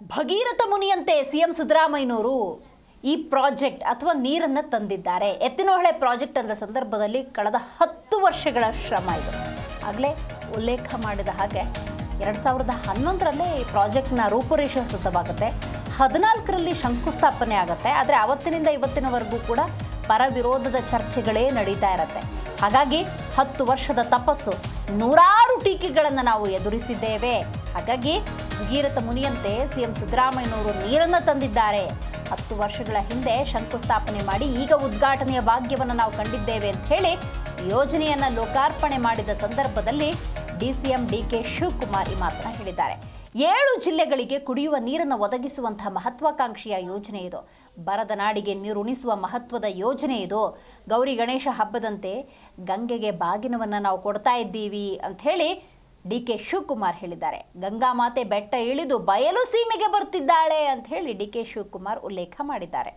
Bhagiratha ಮುನಿಯಂತೆ CM ಸಿದ್ದರಾಮಯ್ಯನವರು ಈ project ಅಥವಾ ನೀರನ್ನು ತಂದಿದ್ದಾರೆ. ಎತ್ತಿನಹೊಳೆ ಪ್ರಾಜೆಕ್ಟ್ ಅಂದ ಸಂದರ್ಭದಲ್ಲಿ ಕಳೆದ ಹತ್ತು ವರ್ಷಗಳ ಶ್ರಮ ಇದು. ಆಗಲೇ ಉಲ್ಲೇಖ ಮಾಡಿದ ಹಾಗೆ ಎರಡು ಸಾವಿರದ ಹನ್ನೊಂದರಲ್ಲೇ ಈ ಪ್ರಾಜೆಕ್ಟ್ನ ರೂಪುರೇಷೆ ಸಿದ್ಧವಾಗುತ್ತೆ. ಹದಿನಾಲ್ಕರಲ್ಲಿ ಶಂಕುಸ್ಥಾಪನೆ ಆಗುತ್ತೆ. ಆದರೆ ಅವತ್ತಿನಿಂದ ಇವತ್ತಿನವರೆಗೂ ಕೂಡ ಪರ ವಿರೋಧದ ಚರ್ಚೆಗಳೇ ನಡೀತಾ ಇರುತ್ತೆ. ಹಾಗಾಗಿ ಹತ್ತು ವರ್ಷದ ತಪಸ್ಸು ನೂರಾರು ಟೀಕೆಗಳನ್ನು ನಾವು ಎದುರಿಸಿದ್ದೇವೆ. ಹಾಗಾಗಿ ಭಗೀರಥ ಮುನಿಯಂತೆ ಸಿಎಂ ಸಿದ್ದರಾಮಯ್ಯನವರು ನೀರನ್ನು ತಂದಿದ್ದಾರೆ. ಹತ್ತು ವರ್ಷಗಳ ಹಿಂದೆ ಶಂಕುಸ್ಥಾಪನೆ ಮಾಡಿ ಈಗ ಉದ್ಘಾಟನೆಯ ಭಾಗ್ಯವನ್ನು ನಾವು ಕಂಡಿದ್ದೇವೆ ಅಂತ ಹೇಳಿ ಯೋಜನೆಯನ್ನು ಲೋಕಾರ್ಪಣೆ ಮಾಡಿದ ಸಂದರ್ಭದಲ್ಲಿ ಡಿಸಿಎಂ ಡಿಕೆ ಶಿವಕುಮಾರ್ ಈ ಮಾತನ್ನ ಹೇಳಿದ್ದಾರೆ. ಏಳು ಜಿಲ್ಲೆಗಳಿಗೆ ಕುಡಿಯುವ ನೀರನ್ನು ಒದಗಿಸುವಂತಹ ಮಹತ್ವಾಕಾಂಕ್ಷೆಯ ಯೋಜನೆ ಇದು. ಬರದ ನಾಡಿಗೆ ನೀರುಣಿಸುವ ಮಹತ್ವದ ಯೋಜನೆ ಇದು. ಗೌರಿ ಗಣೇಶ ಹಬ್ಬದಂತೆ ಗಂಗೆಗೆ ಬಾಗಿನವನ್ನು ನಾವು ಕೊಡ್ತಾ ಇದ್ದೀವಿ ಅಂಥೇಳಿ ಡಿ ಕೆ ಶಿವಕುಮಾರ್ ಹೇಳಿದ್ದಾರೆ. ಗಂಗಾ ಮಾತೆ ಬೆಟ್ಟ ಇಳಿದು ಬಯಲು ಸೀಮೆಗೆ ಬರ್ತಿದ್ದಾಳೆ ಅಂತ ಹೇಳಿ ಡಿ ಕೆ ಶಿವಕುಮಾರ್ ಉಲ್ಲೇಖ ಮಾಡಿದ್ದಾರೆ.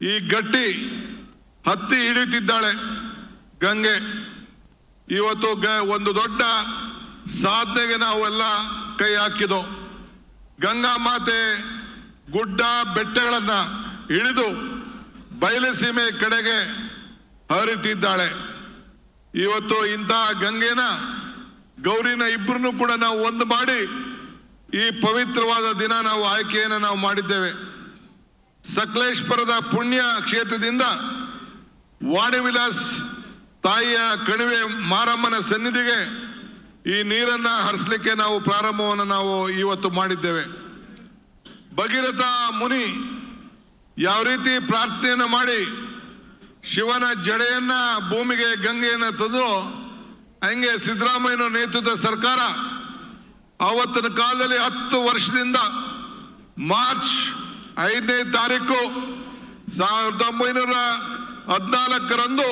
ಈ ಗಟ್ಟಿ ಹತ್ತಿ ಇಳಿತಿದ್ದಾಳೆ ಗಂಗೆ. ಇವತ್ತು ಒಂದು ದೊಡ್ಡ ಸಾಧನೆಗೆ ನಾವೆಲ್ಲ ಕೈ ಹಾಕಿದೋ. ಗಂಗಾ ಮಾತೆ ಗುಡ್ಡ ಬೆಟ್ಟಗಳನ್ನ ಇಳಿದು ಬಯಲುಸೀಮೆ ಕಡೆಗೆ ಹರಿತಿದ್ದಾಳೆ ಇವತ್ತು ಇಂತಹ ಗಂಗೆನ, ಗೌರಿನ ಇಬ್ಬರನ್ನು ಕೂಡ ನಾವು ಒಂದು ಮಾಡಿ ಈ ಪವಿತ್ರವಾದ ದಿನ ನಾವು ಆಯ್ಕೆಯನ್ನು ನಾವು ಮಾಡಿದ್ದೇವೆ. ಸಕಲೇಶ್ವರದ ಪುಣ್ಯ ಕ್ಷೇತ್ರದಿಂದ ವಾಣಿವಿಲಾಸ್ ತಾಯಿಯ ಕಣಿವೆ ಮಾರಮ್ಮನ ಸನ್ನಿಧಿಗೆ ಈ ನೀರನ್ನ ಹರಿಸಲಿಕ್ಕೆ ನಾವು ಪ್ರಾರಂಭವನ್ನು ನಾವು ಇವತ್ತು ಮಾಡಿದ್ದೇವೆ. ಭಗೀರಥ ಮುನಿ ಯಾವ ರೀತಿ ಪ್ರಾರ್ಥನೆಯನ್ನು ಮಾಡಿ ಶಿವನ ಜಡೆಯನ್ನ ಭೂಮಿಗೆ, ಗಂಗೆಯನ್ನ ತಂದು, ಹಂಗೆ ಸಿದ್ದರಾಮಯ್ಯನ ನೇತೃತ್ವದ ಸರ್ಕಾರ. ಆವತ್ತಿನ ಕಾಲದಲ್ಲಿ ಹತ್ತು ವರ್ಷದಿಂದ ಮಾರ್ಚ್ ಐದನೇ ತಾರೀಕು ಸಾವಿರದ ಒಂಬೈನೂರ ಹದಿನಾಲ್ಕರಂದು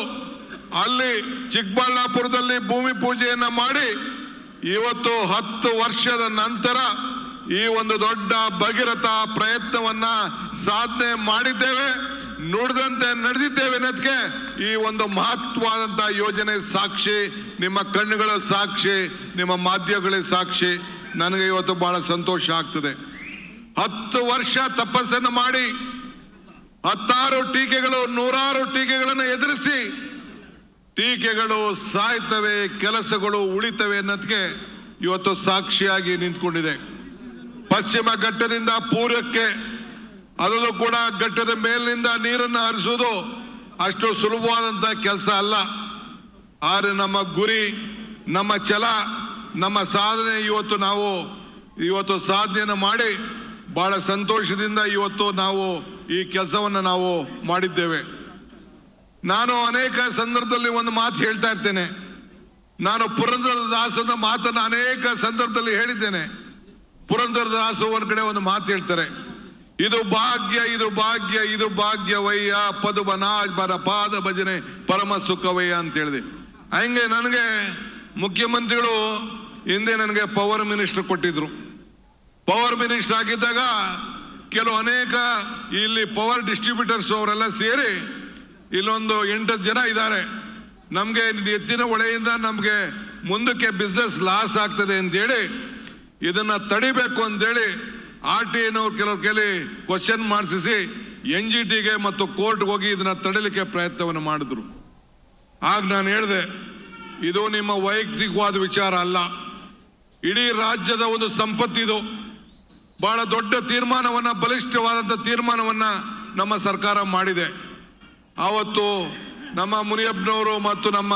ಅಲ್ಲಿ ಚಿಕ್ಕಬಳ್ಳಾಪುರದಲ್ಲಿ ಭೂಮಿ ಪೂಜೆಯನ್ನ ಮಾಡಿ ಇವತ್ತು ಹತ್ತು ವರ್ಷದ ನಂತರ ಈ ಒಂದು ದೊಡ್ಡ ಭಗೀರಥ ಪ್ರಯತ್ನವನ್ನ ಸಾಧನೆ ಮಾಡಿದ್ದೇವೆ. ನುಡಿದಂತೆ ನಡೆದಿದ್ದೇವೆ ಅನ್ನೋದಕ್ಕೆ ಈ ಒಂದು ಮಹತ್ವವಾದಂತಹ ಯೋಜನೆ ಸಾಕ್ಷಿ, ನಿಮ್ಮ ಕಣ್ಣುಗಳ ಸಾಕ್ಷಿ, ನಿಮ್ಮ ಮಾಧ್ಯಮಗಳೇ ಸಾಕ್ಷಿ. ನನಗೆ ಇವತ್ತು ಬಹಳ ಸಂತೋಷ ಆಗ್ತದೆ. ಹತ್ತು ವರ್ಷ ತಪಸ್ಸನ್ನು ಮಾಡಿ, ಹತ್ತಾರು ಟೀಕೆಗಳು, ನೂರಾರು ಟೀಕೆಗಳನ್ನು ಎದುರಿಸಿ, ಟೀಕೆಗಳು ಸಾಯ್ತವೆ, ಕೆಲಸಗಳು ಉಳಿತವೆ ಅನ್ನೋದಕ್ಕೆ ಇವತ್ತು ಸಾಕ್ಷಿಯಾಗಿ ನಿಂತ್ಕೊಂಡಿದೆ. ಪಶ್ಚಿಮ ಘಟ್ಟದಿಂದ ಪೂರ್ವಕ್ಕೆ ಅದರಲ್ಲೂ ಕೂಡ ಘಟ್ಟದ ಮೇಲಿನಿಂದ ನೀರನ್ನು ಹರಿಸೋದು ಅಷ್ಟು ಸುಲಭವಾದಂಥ ಕೆಲಸ ಅಲ್ಲ. ಆದರೆ ನಮ್ಮ ಗುರಿ, ನಮ್ಮ ಛಲ, ನಮ್ಮ ಸಾಧನೆ ಇವತ್ತು ನಾವು ಇವತ್ತು ಸಾಧನೆಯನ್ನು ಮಾಡಿ ಬಹಳ ಸಂತೋಷದಿಂದ ಇವತ್ತು ನಾವು ಈ ಕೆಲಸವನ್ನು ನಾವು ಮಾಡಿದ್ದೇವೆ. ನಾನು ಅನೇಕ ಸಂದರ್ಭದಲ್ಲಿ ಒಂದು ಮಾತು ಹೇಳ್ತಾ ಇರ್ತೇನೆ. ನಾನು ಪುರಂದರ ದಾಸನ ಮಾತನ್ನು ಅನೇಕ ಸಂದರ್ಭದಲ್ಲಿ ಹೇಳಿದ್ದೇನೆ. ಪುರಂದರ ದಾಸು ಒಂದ್ ಕಡೆ ಒಂದು ಮಾತು ಹೇಳ್ತಾರೆ. ಇದು ಭಾಗ್ಯ ಇದು ಭಾಗ್ಯ, ಇದು ಭಾಗ್ಯವಯ್ಯ. ಪದುಬನಾಜ್ ಬರ ಪಾದ ಭಜನೆ ಪರಮ ಸುಖವಯ್ಯ ಅಂತ ಹೇಳಿದೆ. ಹಂಗೆ ನನಗೆ ಮುಖ್ಯಮಂತ್ರಿಗಳು ಹಿಂದೆ ನನಗೆ ಪವರ್ ಮಿನಿಸ್ಟರ್ ಕೊಟ್ಟಿದ್ರು. ಪವರ್ ಮಿನಿಸ್ಟರ್ ಆಗಿದ್ದಾಗ ಕೆಲವು ಅನೇಕ ಇಲ್ಲಿ ಪವರ್ ಡಿಸ್ಟ್ರಿಬ್ಯೂಟರ್ಸ್ ಅವರೆಲ್ಲ ಸೇರಿ ಇಲ್ಲೊಂದು ಎಂಟು ಜನ ಇದ್ದಾರೆ. ನಮಗೆ ಎತ್ತಿನ ಒಳೆಯಿಂದ ನಮಗೆ ಮುಂದಕ್ಕೆ ಬಿಸ್ನೆಸ್ ಲಾಸ್ ಆಗ್ತದೆ ಅಂತೇಳಿ ಇದನ್ನ ತಡಿಬೇಕು ಅಂತೇಳಿ ಆರ್ ಟಿ ಐನವ್ರು ಕೆಲವ್ರು ಕೇಳಿ ಕ್ವಶನ್ ಮಾಡಿಸಿ ಎನ್ ಜಿ ಟಿಗೆ ಮತ್ತು ಕೋರ್ಟ್ಗೆ ಹೋಗಿ ಇದನ್ನ ತಡಲಿಕ್ಕೆ ಪ್ರಯತ್ನವನ್ನು ಮಾಡಿದ್ರು. ಆಗ ನಾನು ಹೇಳಿದೆ, ಇದು ನಿಮ್ಮ ವೈಯಕ್ತಿಕವಾದ ವಿಚಾರ ಅಲ್ಲ. ಇಡೀ ರಾಜ್ಯದ ಒಂದು ಸಂಪತ್ತಿದು ಬಹಳ ದೊಡ್ಡ ತೀರ್ಮಾನವನ್ನ ಬಲಿಷ್ಠವಾದಂಥ ತೀರ್ಮಾನವನ್ನ ನಮ್ಮ ಸರ್ಕಾರ ಮಾಡಿದೆ. ಆವತ್ತು ನಮ್ಮ ಮುನಿಯಪ್ಪನವರು ಮತ್ತು ನಮ್ಮ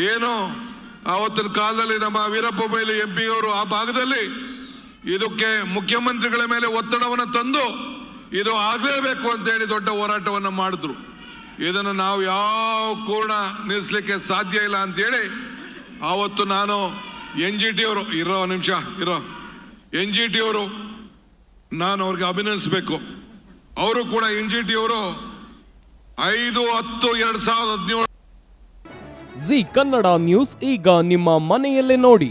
ಏನು ಆವತ್ತಿನ ಕಾಲದಲ್ಲಿ ನಮ್ಮ ವೀರಪ್ಪ ಮೈಲಿ ಎಂ ಅವರು ಆ ಭಾಗದಲ್ಲಿ ಇದಕ್ಕೆ ಮುಖ್ಯಮಂತ್ರಿಗಳ ಮೇಲೆ ಒತ್ತಡವನ್ನು ತಂದು ಇದು ಆಗಲೇಬೇಕು ಅಂತೇಳಿ ದೊಡ್ಡ ಹೋರಾಟವನ್ನು ಮಾಡಿದ್ರು. ಇದನ್ನು ನಾವು ಯಾವ ಕೋಣ ನಿಲ್ಲಿಸಲಿಕ್ಕೆ ಸಾಧ್ಯ ಇಲ್ಲ ಅಂತೇಳಿ ಆವತ್ತು ನಾನು ಎನ್ ಜಿ ಟಿ ಅವರು, ಇರೋ ನಿಮಿಷ, ಇರೋ. ಎನ್ ಜಿ ಟಿ ಅವರು ನಾನು ಅವ್ರಿಗೆ ಅಭಿನಂದಿಸಬೇಕು. ಅವರು ಕೂಡ ಎನ್ ಜಿ ಟಿ ಅವರು ಐದು, ಹತ್ತು, ಎರಡು ಸಾವಿರದ ಹದಿನೇಳು ಜಿ ಕನ್ನಡ ನ್ಯೂಸ್ ಈಗ ನಿಮ್ಮ ಮನೆಯಲ್ಲೇ ನೋಡಿ.